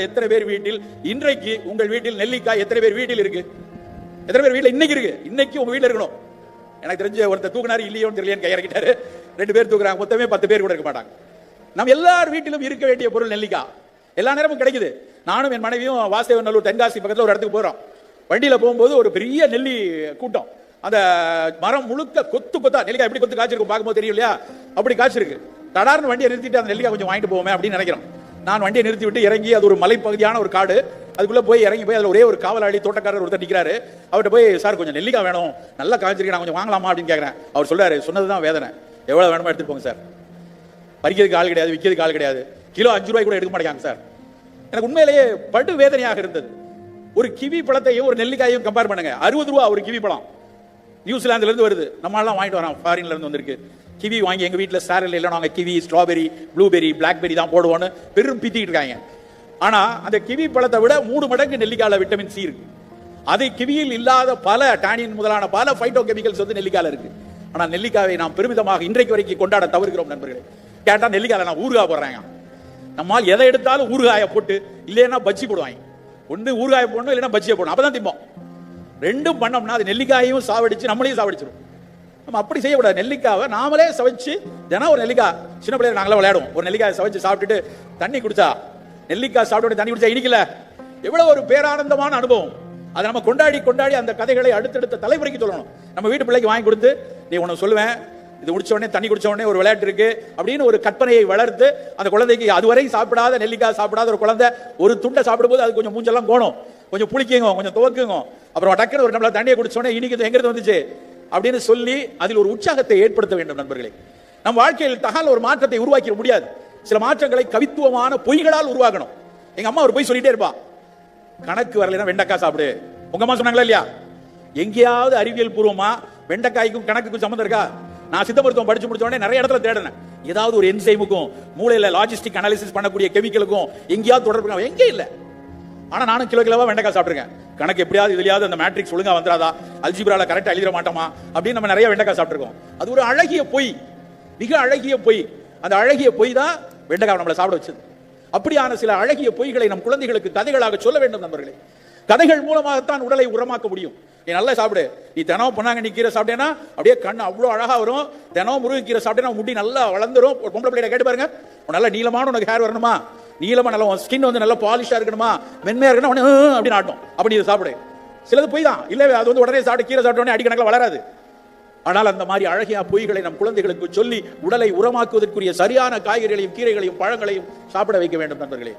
எத்தனை பேர் வீட்டில்? இன்றைக்கு உங்கள் வீட்டில் நெல்லிக்காய் எத்தனை பேர் வீட்டில் இருக்கு? எத்தனை பேர் வீட்டில் இன்னைக்கு இருக்கு? இன்னைக்கு உங்க வீட்டில் இருக்கணும். எனக்கு தெரிஞ்ச ஒருத்தர் தூக்குனாரு இல்லையோன்னு தெரியலையேன்னு கை இறக்கிட்டாரு. ரெண்டு பேர் தூக்குறாங்க. மொத்தமே பத்து பேர் கூட இருக்க மாட்டாங்க. நம்ம எல்லார் வீட்டிலும் இருக்க வேண்டிய பொருள் நெல்லிக்காய். எல்லா நேரமும் கிடைக்குது. நானும் என் மனைவியும் வாசவநல்லூர் தென்காசி பக்கத்தில் ஒரு இடத்துக்கு போறோம். வண்டியில் போகும்போது ஒரு பெரிய நெல்லி கூட்டம். அந்த மரம் முழுக்க கொத்து கொத்தா நெல்லிக்காய் எப்படி கொத்து காய்ச்சிருக்கும் பார்க்கும்போது தெரியும் இல்லையா? அப்படி காய்ச்சிருக்கு. தடார்னு வண்டியை நிறுத்திட்டு அந்த நெல்லிக்காய் கொஞ்சம் வாங்கிட்டு போவோமே அப்படின்னு நினைக்கிறோம். நான் வண்டியை நிறுத்தி விட்டு இறங்கி அது ஒரு மலைப்பகுதியான ஒரு காடு. அதுக்குள்ள போய் இறங்கி போய் அதில் ஒரே ஒரு காவலாளி தோட்டக்காரர் ஒருத்தர் நிற்கிறாரு அவர்கிட்ட போய் சார் கொஞ்சம் நெல்லிக்காய் வேணும். நல்லா காய்ச்சிருக்கு நான் கொஞ்சம் வாங்கலாமா? அப்படின்னு கேட்குறேன் அவர் சொல்றாரு சொன்னதுதான் வேதனை. எவ்வளோ வேணுமோ எடுத்துகிட்டு போங்க சார். பறிக்கிறதுக்கு ஆள் கிடையாது விற்கிறதுக்கு ஆள் கிடையாது. கிலோ அஞ்சு ரூபாய் கூட எடுக்க மாட்டேங்காங்க சார். எனக்கு உண்மையிலேயே படு வேதனையாக இருந்தது. ஒரு கிவி பழத்தையும் ஒரு நெல்லிக்காயையும் கம்பேர் பண்ணுங்க. அறுபது ரூபா ஒரு கிவி பழம். நியூசிலாந்துல இருந்து வருது. நம்ம வாங்கிட்டு வரோம். ஃபாரின்ல இருந்து வந்திருக்கு. கிவி வாங்கி எங்கள் வீட்டில் சாரல் இல்லை நாங்கள் கிவி ஸ்ட்ராபெரி ப்ளூபெரி பிளாக்பெரி தான் போடுவோன்னு பெரும் பித்திட்டு இருக்காங்க. ஆனால் அந்த கிவி பழத்தை விட மூணு மடங்கு நெல்லிக்காயில் விட்டமின் சி இருக்கு. அது கிவியில் இல்லாத பல டானின் முதலான பல ஃபைட்டோ கெமிக்கல்ஸ் வந்து நெல்லிக்காயில் இருக்கு. ஆனால் நெல்லிக்காவை நாம் பெருமிதமாக இன்றைக்கு வரைக்கும் கொண்டாட தவிர்க்கிறோம் நண்பர்களே. கேட்டால் நெல்லிக்காயில நான் ஊறுகாய் போடுறாங்க. நம்மால் எதை எடுத்தாலும் ஊறுகாயை போட்டு இல்லைன்னா பஜ்ஜி போடுவாங்க. ஒன்று ஊறுகாயை போடணும் இல்லைன்னா பஜ்ஜியை போடணும். அப்பதான் திம்போம். ரெண்டும் பண்ணோம்னா அது நெல்லிக்காயையும் சாவடிச்சு நம்மளையும் சாவடிச்சிடும் நம்ம அப்படி செய்யக்கூடாது நெல்லிக்காவை நாமளே சவைச்சு தினம் ஒரு நெல்லிக்காய் சின்ன பிள்ளைங்க நாங்களே விளையாடுவோம். ஒரு நெல்லிக்காய் சவைச்சு சாப்பிட்டுட்டு தண்ணி குடிச்சா நெல்லிக்காய் சாப்பிட்டு தண்ணி குடிச்சா இனிக்கல? எவ்வளவு ஒரு பேரானந்தமான அனுபவம். அதை நம்ம கொண்டாடி கொண்டாடி அந்த கதைகளை அடுத்தடுத்த தலைமுறைக்கு சொல்லணும். நம்ம வீட்டு பிள்ளைக்கு வாங்கி கொடுத்து நீ உனக்கு சொல்லுவேன் இது முடிச்ச உடனே தண்ணி குடிச்ச உடனே ஒரு விளையாட்டு இருக்கு அப்படின்னு ஒரு கற்பனையை வளர்த்து அந்த குழந்தைக்கு அதுவரை சாப்பிடாத நெல்லிக்காய் சாப்பிடாத ஒரு குழந்தை ஒரு துண்டை சாப்பிடும்போது அது கொஞ்சம் மூஞ்செல்லாம் கோணும். கொஞ்சம் புளிக்குங்க கொஞ்சம் துவக்குங்க. அப்புறம் டக்குன்னு ஒரு நம்மள தண்ணியை குடிச்ச உடனே இனிக்கு எங்கிருந்து வந்துச்சு? அப்படின்னு சொல்லி அதில் ஒரு உற்சாகத்தை ஏற்படுத்த வேண்டும் நண்பர்களே. நம் வாழ்க்கையில் தகால் ஒரு மாற்றத்தை உருவாக்கிட முடியாது. சில மாற்றங்களை கவித்துவமான பொய்களால் உருவாக்கணும். எங்க அம்மா ஒரு பொய் சொல்லிட்டே இருப்பா. கணக்கு வரலைன்னா வெண்டைக்காய் சாப்பிடு. உங்க அம்மா சொன்னாங்களா இல்லையா? எங்கேயாவது அறிவியல் பூர்வமா வெண்டைக்காய்க்கும் கணக்குக்கும் சம்மந்தம் இருக்கா? நான் சித்த மருத்துவம் படிச்சு முடிச்ச உடனே நிறைய இடத்துல தேடினேன். ஏதாவது ஒரு என்சைமுக்கும் மூளையில லாஜிஸ்டிக் அனாலிசிஸ் பண்ணக்கூடிய கெமிக்கலுக்கும் எங்கேயாவது தொடர்பு எங்கே இல்லை. ஆனா நானும் கிலோ கிலோவா வெண்டைக்காய் சாப்பிட்டுருக்கேன். கணக்கு எப்படியாவது இதுலையாவது அந்த மேட்ரிக்ஸ் ஒழுங்கா வந்துடாதா அல்ஜிபிரால கரெக்டா எழுதிட மாட்டோமா? அப்படின்னு நம்ம நிறைய வெண்டைக்காய் சாப்பிட்டுருக்கோம். அது ஒரு அழகிய பொய். மிக அழகிய பொய். அந்த அழகிய பொய் தான் வெண்டைக்காய் நம்மளை சாப்பிட வச்சது. அப்படியான சில அழகிய பொய்களை நம் குழந்தைகளுக்கு கதைகளாக சொல்ல வேண்டும் நண்பர்களே. கதைகள் மூலமாகத்தான் உடலை உரமாக்க முடியும். நீ நல்லா சாப்பிடு. நீ தினம் பொன்னாங்க நீ கீரை சாப்பிட்டேன்னா அப்படியே கண் அவ்வளோ அழகாக வரும். தினம் முருகன் கீரை சாப்பிட்டேன்னா முடி நல்லா வளர்ந்துரும். ஒரு பொம்பளை பிள்ளைகிட்ட கேட்டு பாருங்க. உனக்கு நல்ல நீளமான உனக்கு ஹேர் வரணுமா? நீளமா நல்ல ஸ்கின் வந்து நல்லா பாலிஷாக இருக்கணுமா? மென்மையா இருக்கணும்? உடனே அப்படின்னு ஆட்டும். அப்படி இதை சாப்பிடு. சிலது போய் தான் இல்லை அது வந்து உடனே சாப்பிட்டு கீரை சாப்பிட்ட உடனே அடிக்கணக்கில் வளராது. ஆனால் அந்த மாதிரி அழகிய பொய்களை நம் குழந்தைகளுக்கு சொல்லி உடலை உரமாக்குவதற்குரிய சரியான காய்கறிகளையும் கீரைகளையும் பழங்களையும் சாப்பிட வைக்க வேண்டும் நண்பர்களே.